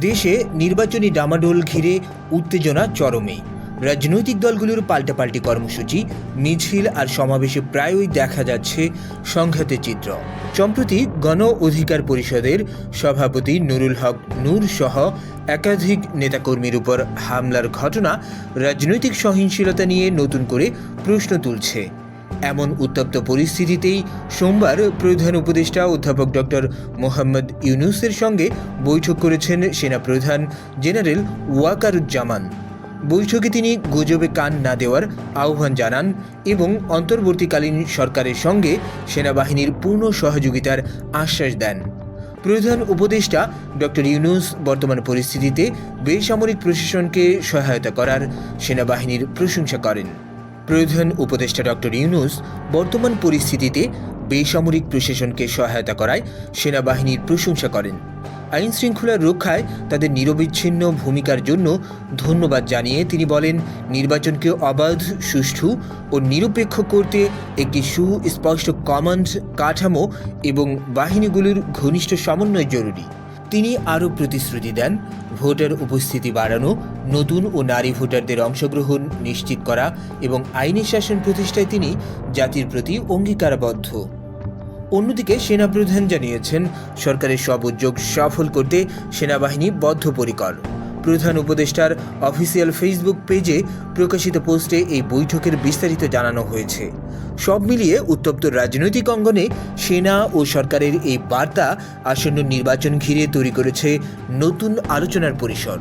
দেশে নির্বাচনী ডামাডোল ঘিরে উত্তেজনা চরমে। রাজনৈতিক দলগুলোর পাল্টাপাল্টি কর্মসূচি, মিছিল আর সমাবেশে প্রায়ই দেখা যাচ্ছে সংঘাতের চিত্র। সম্প্রতি গণ অধিকার পরিষদের সভাপতি নুরুল হক নূর সহ একাধিক নেতাকর্মীর উপর হামলার ঘটনা রাজনৈতিক সহিংসলতা নিয়ে নতুন করে প্রশ্ন তুলছে। এমন উত্তপ্ত পরিস্থিতিতেই সোমবার প্রধান উপদেষ্টা অধ্যাপক ডক্টর মোহাম্মদ ইউনুসের সঙ্গে বৈঠক করেছেন সেনাপ্রধান জেনারেল ওয়াকারুজ্জামান। বৈঠকে তিনি গুজবে কান না দেওয়ার আহ্বান জানান এবং অন্তর্বর্তীকালীন সরকারের সঙ্গে সেনাবাহিনীর পূর্ণ সহযোগিতার আশ্বাস দেন। প্রধান উপদেষ্টা ডক্টর ইউনুস বর্তমান পরিস্থিতিতে বেসামরিক প্রশাসনকে সহায়তা করার সেনাবাহিনীর প্রশংসা করেন। প্রধান উপদেষ্টা ডক্টর ইউনুস বর্তমান পরিস্থিতিতে বেসামরিক প্রশাসনকে সহায়তা করায় সেনাবাহিনীর প্রশংসা করেন। আইন শৃঙ্খলা রক্ষায় তাদের নিরবিচ্ছিন্ন ভূমিকার জন্য ধন্যবাদ জানিয়ে তিনি বলেন, নির্বাচনকে অবাধ, সুষ্ঠু ও নিরপেক্ষ করতে একটি সুস্পষ্ট কমান্ড, কাঠামো এবং বাহিনীগুলোর ঘনিষ্ঠ সমন্বয় জরুরি। তিনি আরও প্রতিশ্রুতি দেন, ভোটার উপস্থিতি বাড়ানো নতুন ও নারী ভোটারদের অংশগ্রহণ নিশ্চিত করা এবং আইনি শাসন প্রতিষ্ঠায় তিনি জাতির প্রতি অঙ্গীকারবদ্ধ। অন্যদিকে সেনাপ্রধান জানিয়েছেন, সরকারের সব উদ্যোগ সফল করতে সেনাবাহিনী বদ্ধপরিকর। প্রধান উপদেষ্টার অফিসিয়াল ফেসবুক পেজে প্রকাশিত পোস্টে এই বৈঠকের বিস্তারিত জানানো হয়েছে। সব মিলিয়ে উত্তপ্ত রাজনৈতিক অঙ্গনে সেনা ও সরকারের এই বার্তা আসন্ন নির্বাচন ঘিরে তৈরি করেছে নতুন আলোচনার পরিসর।